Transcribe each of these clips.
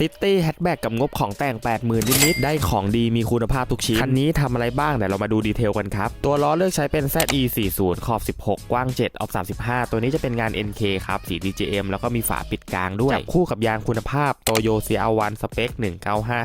City Hatchback กับงบของแต่ง 80,000 นิดๆได้ของดีมีคุณภาพทุกชิ้น คันนี้ทำอะไรบ้างเดี๋ยวเรามาดูดีเทลกันครับ ตัวล้อเลือกใช้เป็น ZE 40ขอบ 16 กว้าง 7 ออฟ35 ตัวนี้จะเป็นงาน NK ครับสี DJM แล้วก็มีฝาปิดกลางด้วย จับคู่กับยางคุณภาพ Toyo CR1 สเปค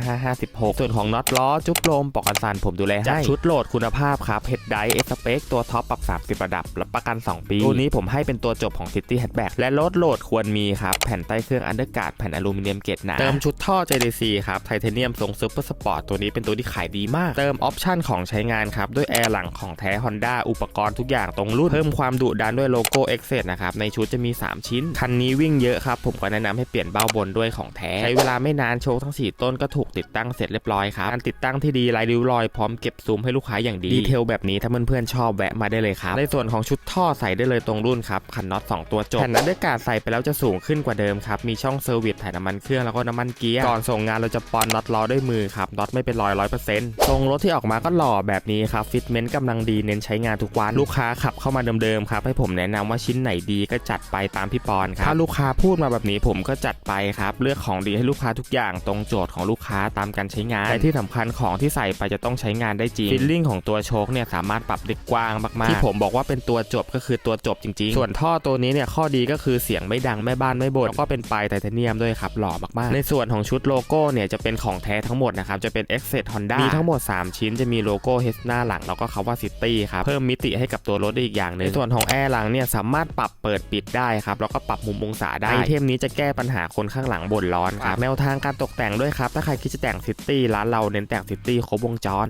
195556 ส่วนของน็อตล้อจุ๊บลมปอกกันสันผมดูแลให้จัดชุดโหลดคุณภาพครับ Head Dice S Spec ตัวท็อปปรับ 30 ระดับรับประกัน 2 ปี ตัวนี้ผมให้เป็นตัวจบของ City Hatchback และรถโหลดควรมีครับแผ่นใต้เครื่องอันเดอร์การ์ดแผ่นอลูมิเนียมเกรดหนาเติมชุดท่อ JDC ครับไทเทเนียมทรงซูเปอร์สปอร์ตตัวนี้เป็นตัวที่ขายดีมาก เติมออปชั่นของใช้งานครับ ด้วยแอร์หลังของแท้ Honda อุปกรณ์ทุกอย่างตรงรุ่น เพิ่มความดุดันด้วยโลโก้ e x c e นะครับ ในชุดจะมี 3 ชิ้น คันนี้วิ่งเยอะครับ ผมก็แนะนำให้เปลี่ยนเบ้าบนด้วยของแท้ ใช้เวลาไม่นานโชว์ทั้ง 4 ต้นก็ถูกติดตั้งเสร็จเรียบร้อยครับการติดตั้งที่ดีลายริ้วรอยพร้อมเก็บซูมให้ลูกค้าอย่างดีดีเทลแบบนี้ถ้าเพื่อนๆชอบแวะมาได้เลยครับในส่วนของชุดท่อใส่ได้เลยตรงรุ่นครับคันน็อต2ตัวจบแผ่นนั้นด้วยการใส่ไปแล้วจะสูงขึ้นกว่าเดิมครับมีช่องเซอร์วิสถ่ายน้ำมันเครื่องแล้วก็น้ำมันเกียร์ก่อนส่งงานเราจะปอนน็อตล้อด้วยมือครับน็อตไม่เป็นรอยร้อยเปอร์เซ็นต์ทรงรถที่ออกมาก็หล่อแบบนี้ครับฟิตเมนต์กำลังดีเน้นใช้งานทุกวันลูกค้าขับเข้ามาเดิมๆครับให้ผมแนะนำว่าชิ้นไหนดีก็จัดไปตามพี่ปอนครับถ้าลูกค้าพูดมาแบบนี้ผมก็จัดไปครับเลือกของดีให้ลูกค้าทุกอย่างตรงโจทย์ของลูกค้าตามการใช้งานแต่ที่สำคัญของที่ใส่ไปจะต้องใช้งานได้จริงฟิลลิ่งของตัวโชคเนี่ยสามารถปรับได้กว้างมากๆที่ผมบอกว่าเป็นตัวจบก็คือตัวจบจริง ๆ ส่วนท่อตัวนี้เนี่ยข้อดีก็คือเสียงไม่ดังแม่บ้านไม่บ่นแล้วก็เป็นปลายไทเทเนียมด้วยครับหล่อมากๆ ในส่วนของชุดโลโก้เนี่ยจะเป็นของแท้ทั้งหมดนะครับจะเป็น e x c e Honda มีทั้งหมด 3 ชิ้นจะมีโลโก้ H หน้าหลังแล้วก็คำว่า City ครับเพิ่มมิติให้กับตัวรถได้อีกอย่างหนึงในส่วนของแอร์หลังเนี่ยสามารถปรับเปิดปิดได้ครับแล้วก็ปรับมุมองศาได้ไอเทมนี้จะแก้ปัญหาคนข้างหลังบ่นร้อนครับแนวทางการตกแต่งด้วยครับถ้าใครคิดจะแต่งซิตี้ร้านเราเน้นแต่งซิตี้ครบวงจร